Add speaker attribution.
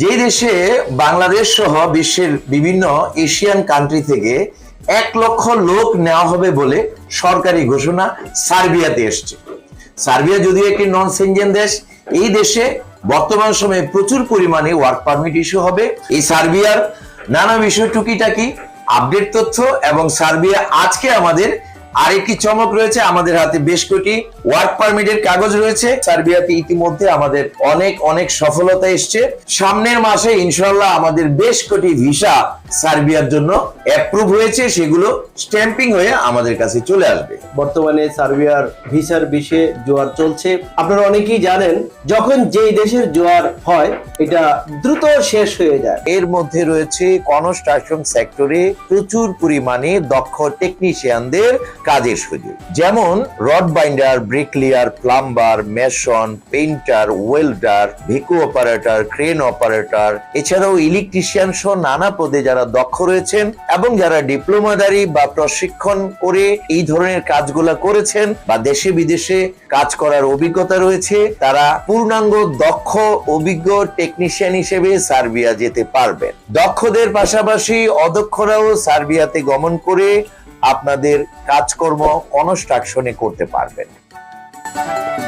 Speaker 1: যেই দেশে বাংলাদেশ সহ বিশ্বের বিভিন্ন এশিয়ান কান্ট্রি থেকে এক লক্ষ লোক নেওয়া হবে বলে সরকারি ঘোষণা সার্বিয়াতে এসছে। সার্বিয়া যদিও একটি নন সেনজেন দেশ, এই দেশে বর্তমান সময়ে প্রচুর পরিমাণে ওয়ার্ক পারমিট ইস্যু হবে। এই সার্বিয়ার নানা বিষয় টুকিটাকি আপডেট তথ্য এবং সার্বিয়া আজকে আমাদের আরেকটি চমক রয়েছে। আমাদের হাতে বেশ কটি ওয়ার্ক পারমিটের কাগজ রয়েছে। সার্বিয়াতে ইতিমধ্যে আমাদের অনেক অনেক সফলতা এসছে। সামনের মাসে ইনশাল্লাহ আমাদের বেশ কটি ভিসা সার্বিয়ার জন্য অ্যাপ্রুভ হয়েছে। সেগুলো স্ট্যাম্পিং হয়ে আমাদের কাছে চলে আসবে।
Speaker 2: বর্তমানে সার্বিয়ার ভিসার বিষয়ে জোয়ার চলছে। আপনারা অনেকেই জানেন যখন যেই দেশের জোয়ার হয় এটা দ্রুত শেষ হয়ে যায়।
Speaker 1: এর মধ্যে রয়েছে কনস্ট্রাকশন সেক্টরে প্রচুর পরিমাণে দক্ষ টেকনিশিয়ানদের কাজের সুযোগ। যেমন rod binder bricklayer plumber mason painter welder Bhiku operator crane operator এছাড়াও ইলেকট্রিশিয়ান সহ নানা পদে যারা দক্ষ রয়েছেন এবং যারা ডিপ্লোমাদারি বা প্রশিক্ষণ করে এই ধরনের কাজগুলা করেছেন বা দেশে বিদেশে কাজ করার অভিজ্ঞতা রয়েছে, তারা পূর্ণাঙ্গ, দক্ষ, অভিজ্ঞ টেকনিশিয়ান হিসেবে সার্বিয়া যেতে পারবেন। দক্ষদের পাশাপাশি অদক্ষরাও সার্বিয়াতে গমন করে আপনাদের কাজকর্ম কনস্ট্রাকশনে করতে পারবেন। Thank you.